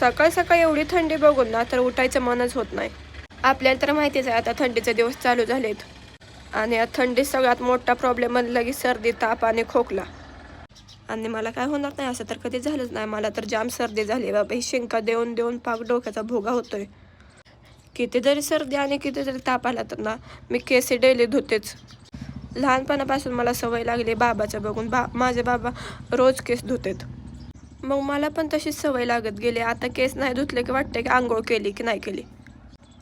सकाळ सकाळी एवढी थंडी बघून ना तर उठायचं मनच होत नाही. आपल्याला तर माहितीच आहे आता थंडीचे दिवस चालू झालेत. आणि या थंडीत सगळ्यात मोठा प्रॉब्लेम म्हणला की सर्दी ताप आणि खोकला. आणि मला काय होणार नाही असं तर कधी झालंच नाही. मला तर जाम सर्दी झाली बाबा ही शिंका देऊन देऊन पाक डोक्याचा भोगा होतोय. किती जरी सर्दी आणि किती जरी ताप आला तर ना मी केसे डेली धुतेच. लहानपणापासून मला सवय लागली बाबाचं बघून. बा माझे बाबा रोज केस धुतेत. मग मला पण तशीच सवय लागत गेली. आता केस नाही धुतले की वाटते की आंघोळ केली की नाही केली.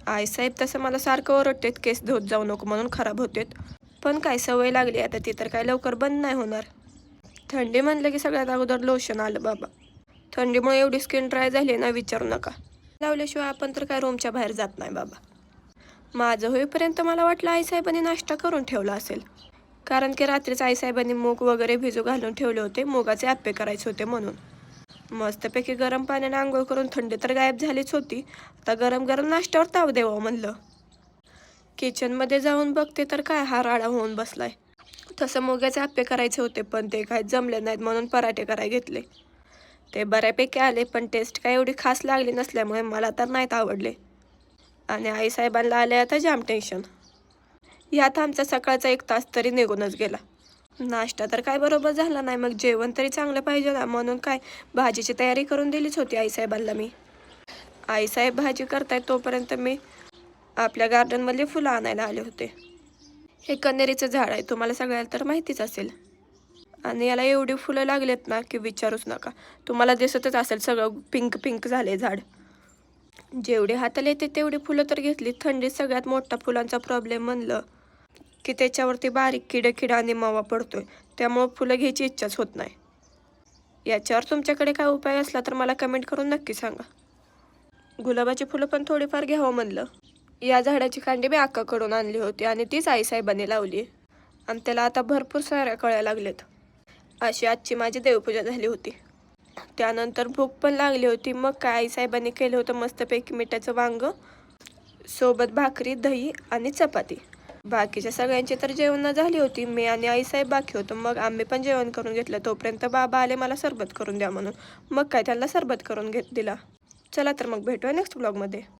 आईसाहेब तसं मला सारखं ओरडतेत केस धुत जाऊ नको म्हणून खराब होतेत. पण काय सवय लागली आता ती तर काय लवकर बंद नाही होणार. थंडी म्हणलं की सगळ्यात अगोदर लोशन आलं बाबा. थंडीमुळे एवढी स्किन ड्राय झाली ना विचारू नका. लावल्याशिवाय आपण तर काय रूमच्या बाहेर जात नाही बाबा. माझं होईपर्यंत मला वाटलं आईसाहेबांनी नाश्ता करून ठेवला असेल. कारण की रात्रीच आईसाहेबांनी मूग वगैरे भिजू घालून ठेवले होते मुगाचे आप्पे करायचे होते म्हणून. मस्तपैकी गरम पाण्याने आंघोळ करून थंडी तर गायब झालीच होती. आता गरम गरम नाश्त्यावर ताव द्यावं म्हणलं. किचनमध्ये जाऊन बघते तर काय हा राडा होऊन बसलाय. तसं मुगाचे आप्पे करायचे होते पण ते काय जमले नाहीत म्हणून पराठे कराय घेतले. ते बऱ्यापैकी आले पण टेस्ट काय एवढी खास लागली नसल्यामुळे मला तर नाहीत आवडले. आणि आईसाहेबांना आले आता जाम टेन्शन यात आमचा सकाळचा एक तास तरी निघूनच गेला. नाश्ता तर काय बरोबर झाला नाही. मग जेवण तरी चांगलं पाहिजे ना म्हणून काय भाजीची तयारी करून दिलीच होती आईसाहेबांना मी. आईसाहेब भाजी करतायत तोपर्यंत मी आपल्या गार्डनमधले फुलं आणायला आले होते. हे कन्हेरीचं झाड आहे. तुम्हाला सगळ्याला तर माहितीच असेल. आणि याला एवढी फुलं लागलेत ना की विचारूच नका. तुम्हाला दिसतच असेल सगळं पिंक पिंक झाले झाड. जेवढे हाताला येते तेवढी फुलं तर घेतली. थंडीत सगळ्यात मोठा फुलांचा प्रॉब्लेम म्हणलं. की त्याच्यावरती बारीक किडे किडा आणि मावा पडतोय. त्यामुळं फुलं घ्यायची इच्छाच होत नाही. याच्यावर तुमच्याकडे काय उपाय असला तर मला कमेंट करून नक्की सांगा. गुलाबाची फुलं पण थोडीफार घ्यावं म्हणलं. या झाडाची कांडी मी आकाकडून आणली होती आणि तीच आईसाहेबांनी लावली. आणि त्याला आता भरपूर साऱ्या कळ्या लागल्यात. अशी आजची माझी देवपूजा झाली होती. त्यानंतर भूक पण लागली होती. मग काय आईसाहेबांनी केलं होतं मस्तपैकी मिठाचं वांग सोबत भाकरी दही आणि चपाती. बाकीच्या सगळ्यांची तर जेवण झाली होती. मी आणि आईसाहेब बाकी होतो. मग आम्ही पण जेवण करून घेतलं. तोपर्यंत बाबा आले मला सरबत करून द्या म्हणून. मग काय त्यांना सरबत करून घेत दिला. चला तर मग भेटूया नेक्स्ट ब्लॉगमध्ये